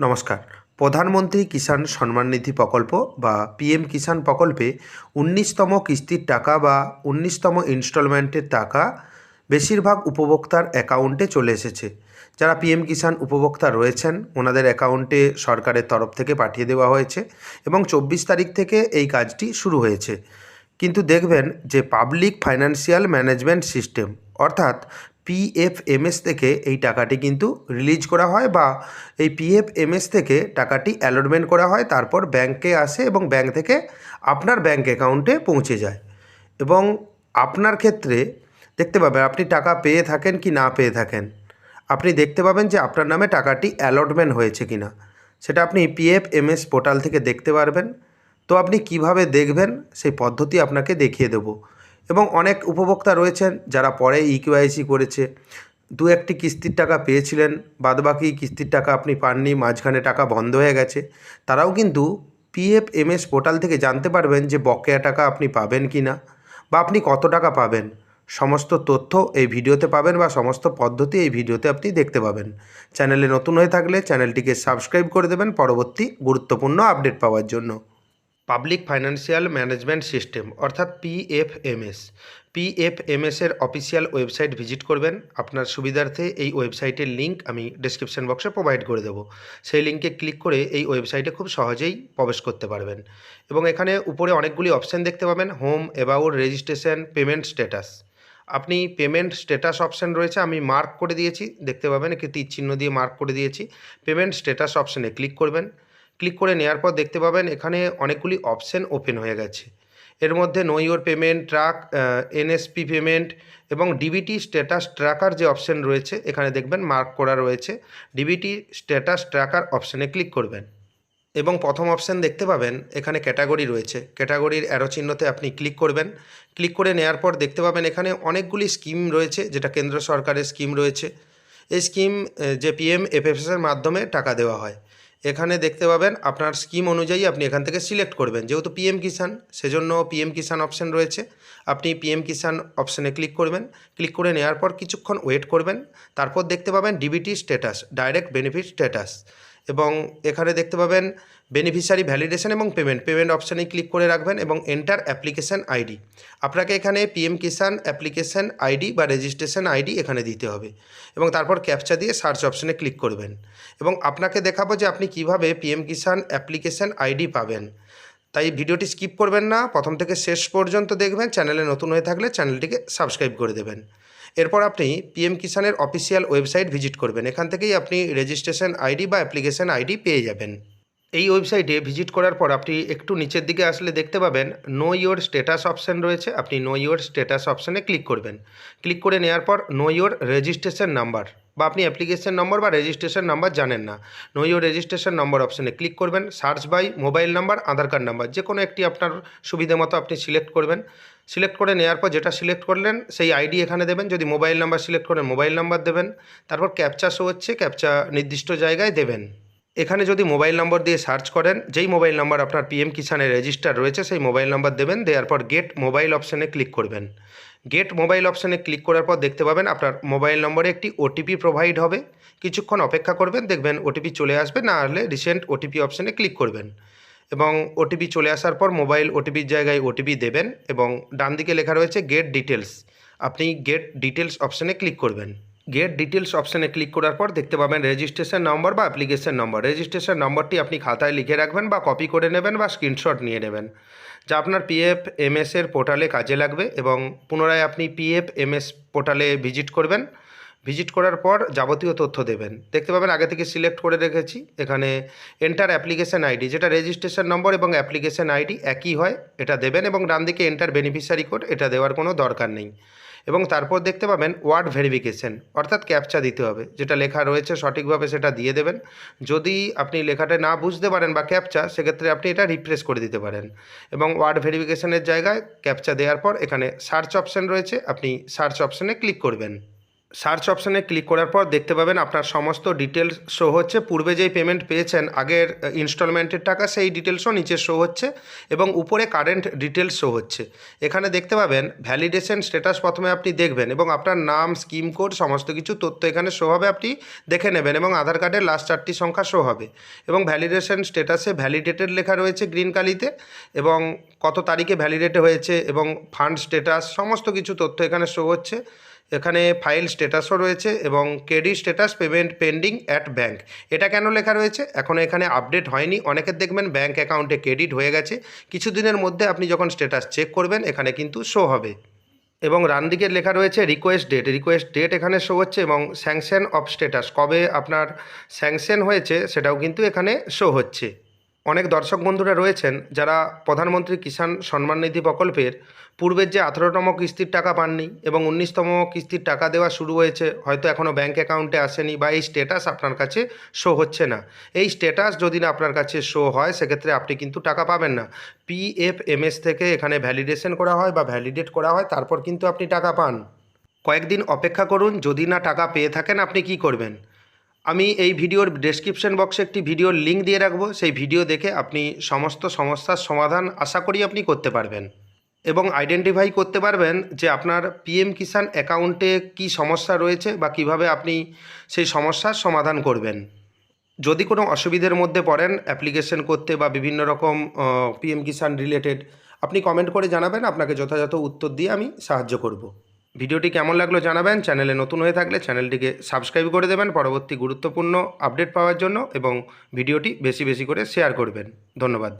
নমস্কার। প্রধানমন্ত্রী কিষাণ সম্মান নিধি প্রকল্প বা পিএম কিষাণ প্রকল্পে উনিশতম কিস্তির টাকা বা উনিশতম ইনস্টলমেন্টের টাকা বেশিরভাগ উপভোক্তার অ্যাকাউন্টে চলে এসেছে। যারা পিএম কিষাণ উপভোক্তা রয়েছেন, ওনাদের অ্যাকাউন্টে সরকারের তরফ থেকে পাঠিয়ে দেওয়া হয়েছে এবং চব্বিশ তারিখ থেকে এই কাজটি শুরু হয়েছে। কিন্তু দেখবেন যে পাবলিক ফাইন্যান্সিয়াল ম্যানেজমেন্ট সিস্টেম অর্থাৎ পিএফএমএস থেকে এই টাকাটি কিন্তু রিলিজ করা হয় বা এই পিএফএমএস থেকে টাকাটি অ্যালটমেন্ট করা হয়, তারপর ব্যাংকে আসে এবং ব্যাংক থেকে আপনার ব্যাংক অ্যাকাউন্টে পৌঁছে যায়। এবং আপনার ক্ষেত্রে দেখতে পাবেন, আপনি টাকা পেয়ে থাকেন কি না পেয়ে থাকেন। আপনি দেখতে পাবেন যে আপনার নামে টাকাটি অ্যালটমেন্ট হয়েছে কি না সেটা আপনি পিএফএমএস পোর্টাল থেকে দেখতে পারবেন। তো আপনি কীভাবে দেখবেন, সেই পদ্ধতি আপনাকে দেখিয়ে দেব। এবং অনেক উপভোক্তা রয়েছেন যারা পরে ইকিউআইসি করেছে। দু একটি কিস্তির টাকা পেয়েছিলেন, বাদবাকি কিস্তির টাকা আপনি পাননি, মাঝখানে টাকা বন্ধ হয়ে গেছে। তারাও কিন্তু পিএফএমএস পোর্টাল থেকে জানতে পারবেন যে বকেয়া টাকা আপনি পাবেন কি না বা আপনি কত টাকা পাবেন। সমস্ত তথ্য এই ভিডিওতে পাবেন বা সমস্ত পদ্ধতি এই ভিডিওতে আপনি দেখতে পাবেন। চ্যানেলে নতুন হয়ে থাকলে চ্যানেলটিকে সাবস্ক্রাইব করে দেবেন পরবর্তী গুরুত্বপূর্ণ আপডেট পাওয়ার জন্য। পাবলিক ফাইন্যান্সিয়াল ম্যানেজমেন্ট সিস্টেম, অর্থাৎ পিএফএমএস পিএফএমএসের অফিসিয়াল ওয়েবসাইট ভিজিট করবেন। আপনার সুবিধার্থে এই ওয়েবসাইটের লিঙ্ক আমি ডিসক্রিপশন বক্সে প্রোভাইড করে দেবো। সেই লিঙ্কে ক্লিক করে এই ওয়েবসাইটে খুব সহজেই প্রবেশ করতে পারবেন। এবং এখানে উপরে অনেকগুলি অপশান দেখতে পাবেন, home, about, registration, payment status. আপনি পেমেন্ট স্ট্যাটাস অপশান রয়েছে, আমি মার্ক করে দিয়েছি, দেখতে পাবেন, একটি তীর চিহ্ন দিয়ে মার্ক করে দিয়েছি। পেমেন্ট স্ট্যাটাস অপশানে ক্লিক করবেন। ক্লিক করে নেওয়ার পর দেখতে পাবেন এখানে অনেকগুলি অপশান ওপেন হয়ে গেছে। এর মধ্যে know your payment track NSP payment এবং ডিবিটি স্ট্যাটাস ট্র্যাকার যে অপশান রয়েছে, এখানে দেখবেন মার্ক করা রয়েছে। ডিবিটি স্ট্যাটাস ট্র্যাকার অপশানে ক্লিক করবেন। এবং প্রথম অপশান দেখতে পাবেন, এখানে ক্যাটাগরি রয়েছে। ক্যাটাগরির অ্যারো চিহ্নতে আপনি ক্লিক করবেন। ক্লিক করে নেওয়ার পর দেখতে পাবেন এখানে অনেকগুলি স্কিম রয়েছে, যেটা কেন্দ্র সরকারের স্কিম রয়েছে। এই স্কিম যে পিএম এফএফএসের মাধ্যমে টাকা দেওয়া হয়। এখানে দেখতে পাবেন আপনার স্কিম অনুযায়ী আপনি এখান থেকে সিলেক্ট করবেন। যেহেতু পিএম কিষান সেজন্য পিএম কিষান অপশান রয়েছে। আপনি পিএম কিষান অপশানে ক্লিক করবেন। ক্লিক করে নেওয়ার পর কিছুক্ষণ ওয়েট করবেন। তারপর দেখতে পাবেন DBT status direct benefit status এবং এখানে দেখতে পাবেন বেনিফিশিয়ারি ভ্যালিডেশন এবং পেমেন্ট পেমেন্ট অপশানে ক্লিক করে রাখবেন এবং এন্টার অ্যাপ্লিকেশান আইডি আপনাকে এখানে পিএম কিষান অ্যাপ্লিকেশান আইডি বা রেজিস্ট্রেশন আইডি এখানে দিতে হবে এবং তারপর ক্যাপচা দিয়ে সার্চ অপশানে ক্লিক করবেন এবং আপনাকে দেখাবো যে আপনি কীভাবে পিএম কিষান অ্যাপ্লিকেশান আইডি পাবেন। তাই ভিডিওটি স্কিপ করবেন না, প্রথম থেকে শেষ পর্যন্ত দেখবেন, চ্যানেলে নতুন হয়ে থাকলে চ্যানেলটিকে সাবস্ক্রাইব করে দেবেন। এরপর আপনি পিএম কিষানের অফিসিয়াল ওয়েবসাইট ভিজিট করবেন। এখান থেকেই আপনি রেজিস্ট্রেশন আইডি বা অ্যাপ্লিকেশন আইডি পেয়ে যাবেন। এই ওয়েবসাইটে ভিজিট করার পর আপনি একটু নিচের দিকে আসলে দেখতে পাবেন নো ইয়োর স্ট্যাটাস অপশান রয়েছে। আপনি নো ইয়োর স্ট্যাটাস অপশানে ক্লিক করবেন। ক্লিক করে নেওয়ার পর নো ইয়োর রেজিস্ট্রেশন নাম্বার বা আপনি অ্যাপ্লিকেশন নম্বর বা রেজিস্ট্রেশন নাম্বার জানেন না নো ইওর রেজিস্ট্রেশন নম্বর অপশানে ক্লিক করবেন search by mobile number Aadhaar card number যে কোনো একটি আপনার সুবিধে মতো আপনি সিলেক্ট করবেন। সিলেক্ট করে নেওয়ার পর যেটা সিলেক্ট করলেন, সেই আইডি এখানে দেবেন, যদি মোবাইল নাম্বার সিলেক্ট করেন মোবাইল নাম্বার দেবেন, তারপর ক্যাপচা শো হচ্ছে ক্যাপচা নির্দিষ্ট জায়গায় দেবেন। এখানে যদি মোবাইল নম্বর দিয়ে সার্চ করেন, যেই মোবাইল নাম্বার আপনার পিএম কিষানে রেজিস্টার রয়েছে, সেই মোবাইল নাম্বার দেবেন, দেওয়ার পর গেট মোবাইল অপশানে ক্লিক করবেন। গেট মোবাইল অপশানে ক্লিক করার পর দেখতে পাবেন আপনার মোবাইল নম্বরে একটি ওটিপি প্রোভাইড হবে। কিছুক্ষণ অপেক্ষা করবেন, দেখবেন ওটিপি চলে আসবে, না হলে রিসেন্ট ওটিপি অপশানে ক্লিক করবেন। এবং ওটিপি চলে আসার পর মোবাইল ওটিপির জায়গায় ওটিপি দেবেন এবং ডান দিকে লেখা রয়েছে গেট ডিটেলস আপনি গেট ডিটেলস অপশানে ক্লিক করবেন। গেট ডিটেলস অপশানে ক্লিক করার পর দেখতে পাবেন রেজিস্ট্রেশন নম্বর বা অ্যাপ্লিকেশন নম্বর রেজিস্ট্রেশন নম্বরটি আপনি খাতায় লিখে রাখবেন বা কপি করে নেবেন বা স্ক্রিনশট নিয়ে নেবেন। যা আপনার পিএফ এমএস এর পোর্টালে কাজে লাগবে এবং পুনরায় আপনি পিএফ এমএস পোর্টালে ভিজিট করবেন। ভিজিট করার পর যাবতীয় তথ্য দেবেন। দেখতে পাবেন, আগে থেকে সিলেক্ট করে রেখেছি। এখানে এন্টার অ্যাপ্লিকেশান আইডি যেটা রেজিস্ট্রেশন নম্বর এবং অ্যাপ্লিকেশান আইডি একই হয়, এটা দেবেন এবং ডান দিকে এন্টার বেনিফিশিয়ারি কোড এটা দেওয়ার কোনো দরকার নেই। এবং তারপর দেখতে পাবেন ওয়ার্ড ভেরিফিকেশন, অর্থাৎ ক্যাপচা দিতে হবে। যেটা লেখা রয়েছে সঠিকভাবে সেটা দিয়ে দেবেন। যদি আপনি লেখাটা না বুঝতে পারেন বা ক্যাপচা, সেক্ষেত্রে আপনি এটা রিপ্রেস করে দিতে পারেন। এবং ওয়ার্ড ভেরিফিকেশনের জায়গায় ক্যাপচা দেওয়ার পর এখানে সার্চ অপশান রয়েছে, আপনি সার্চ অপশানে ক্লিক করবেন। সার্চ অপশানে ক্লিক করার পর দেখতে পাবেন আপনার সমস্ত ডিটেলস শো হচ্ছে। পূর্বে যেই পেমেন্ট পেয়েছেন, আগের ইনস্টলমেন্টের টাকা সেই ডিটেলসও নিচে শো হচ্ছে এবং উপরে কারেন্ট ডিটেলস শো হচ্ছে। এখানে দেখতে পাবেন ভ্যালিডেশন স্ট্যাটাস প্রথমে আপনি দেখবেন এবং আপনার নাম স্কিম কোড সমস্ত কিছু তথ্য এখানে শো হবে, আপনি দেখে নেবেন এবং আধার কার্ডের লাস্ট চারটি সংখ্যা শো হবে। এবং ভ্যালিডেশন স্ট্যাটাসে ভ্যালিডেটেড লেখা রয়েছে গ্রিন কালিতে এবং কত তারিখে ভ্যালিডেট হয়েছে এবং ফান্ড স্ট্যাটাস সমস্ত কিছু তথ্য এখানে শো হচ্ছে। এখানে ফাইল স্ট্যাটাসও রয়েছে এবং credit status payment pending at bank এটা কেন লেখা রয়েছে? এখনও এখানে আপডেট হয়নি। অনেকের দেখবেন ব্যাঙ্ক অ্যাকাউন্টে ক্রেডিট হয়ে গেছে। কিছুদিনের মধ্যে আপনি যখন স্ট্যাটাস চেক করবেন, এখানে কিন্তু শো হবে। এবং রান দিকের লেখা রয়েছে রিকোয়েস্ট ডেট। রিকোয়েস্ট ডেট এখানে শো হচ্ছে এবং স্যাংশন অফ স্ট্যাটাস। কবে আপনার স্যাংশন হয়েছে, সেটাও কিন্তু এখানে শো হচ্ছে। অনেক দর্শক বন্ধুরা রয়েছেন যারা প্রধানমন্ত্রী কিষাণ সম্মান নিধি প্রকল্পের পূর্বের যে আঠেরোতম কিস্তির টাকা পাননি এবং উনিশতম কিস্তির টাকা দেওয়া শুরু হয়েছে, হয়তো এখনও ব্যাঙ্ক অ্যাকাউন্টে আসেনি বা এই স্ট্যাটাস আপনার কাছে শো হচ্ছে না। এই স্ট্যাটাস যদি না আপনার কাছে শো হয়, সেক্ষেত্রে আপনি কিন্তু টাকা পাবেন না। পিএফএমএস থেকে এখানে ভ্যালিডেশন করা হয় বা ভ্যালিডেট করা হয়, তারপর কিন্তু আপনি টাকা পান। কয়েকদিন অপেক্ষা করুন, যদি না টাকা পেয়ে থাকেন, আপনি কি করবেন? আমি এই ভিডিওর ডেসক্রিপশন বক্সে একটি ভিডিওর লিঙ্ক দিয়ে রাখব। সেই ভিডিও দেখে আপনি সমস্ত সমস্যার সমাধান আশা করি আপনি করতে পারবেন। এবং আইডেন্টিফাই করতে পারবেন যে আপনার পিএম কিষান অ্যাকাউন্টে কি সমস্যা রয়েছে বা কীভাবে আপনি সেই সমস্যার সমাধান করবেন। যদি কোনো অসুবিধের মধ্যে পড়েন অ্যাপ্লিকেশন করতে বা বিভিন্ন রকম পিএম কিষাণ রিলেটেড আপনি কমেন্ট করে জানাবেন। আপনাকে যথাযথ উত্তর দিয়ে আমি সাহায্য করব। ভিডিওটি কেমন লাগল জানাবেন। চ্যানেলে নতুন হয়ে থাকলে চ্যানেলটিকে সাবস্ক্রাইব করে দেবেন। পরবর্তী গুরুত্বপূর্ণ আপডেট পাওয়ার জন্য এবং ভিডিওটি বেশি বেশি করে শেয়ার করবেন। ধন্যবাদ।